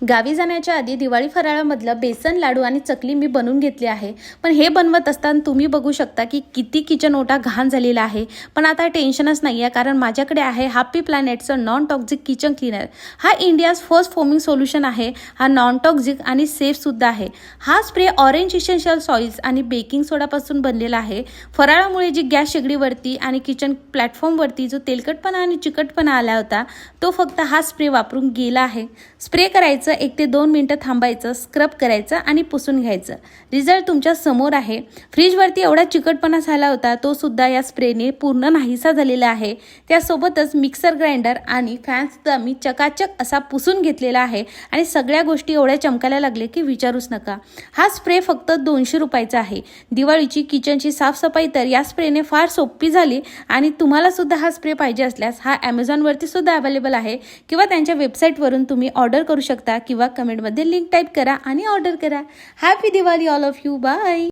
गावी जाण्याच्या आधी दिवाळी फराळामधलं बेसन लाडू आणि चकली मी बनवून घेतली आहे. पण हे बनवत असताना तुम्ही बघू शकता की किती किचन ओटा घाण झालेला आहे. पण आता टेन्शनच नाही आहे कारण माझ्याकडे आहे हॅपी प्लॅनेटचं नॉन टॉक्झिक किचन क्लीनर हा इंडियाज फर्स्ट फोमिंग सोल्युशन आहे. हा नॉन टॉक्झिक आणि सेफसुद्धा आहे. हा स्प्रे ऑरेंज इसेन्शियल ऑइल्स आणि बेकिंग सोडापासून बनलेला आहे. फराळामुळे जी गॅस शेगडीवरती आणि किचन प्लॅटफॉर्मवरती जो तेलकटपणा आणि चिकटपणा आला होता तो फक्त हा स्प्रे वापरून गेला आहे. स्प्रे करायचं एक ते दोन मिनटं थांबायचं स्क्रब करायचं आणि पुसून घ्यायचं. रिझल्ट तुमच्यासमोर आहे. फ्रीजवरती एवढा चिकटपणा झाला होता तो सुद्धा या स्प्रेने पूर्ण नाहीसा झालेला आहे. त्यासोबतच मिक्सर ग्राइंडर आणि फॅनसुद्धा मी चकाचक असा पुसून घेतलेला आहे आणि सगळ्या गोष्टी एवढ्या चमकायला लागले की विचारूच नका. हा स्प्रे फक्त दोनशे रुपयाचा आहे. दिवाळीची किचनची साफसफाई तर या स्प्रेने फार सोपी झाली आणि तुम्हाला सुद्धा हा स्प्रे पाहिजे असल्यास हा ॲमेझॉनवरती सुद्धा अवेलेबल आहे किंवा त्यांच्या वेबसाईटवरून तुम्ही ऑर्डर करू शकता किंवा कमेंटमध्ये लिंक टाईप करा आणि ऑर्डर करा. Happy Diwali all of you bye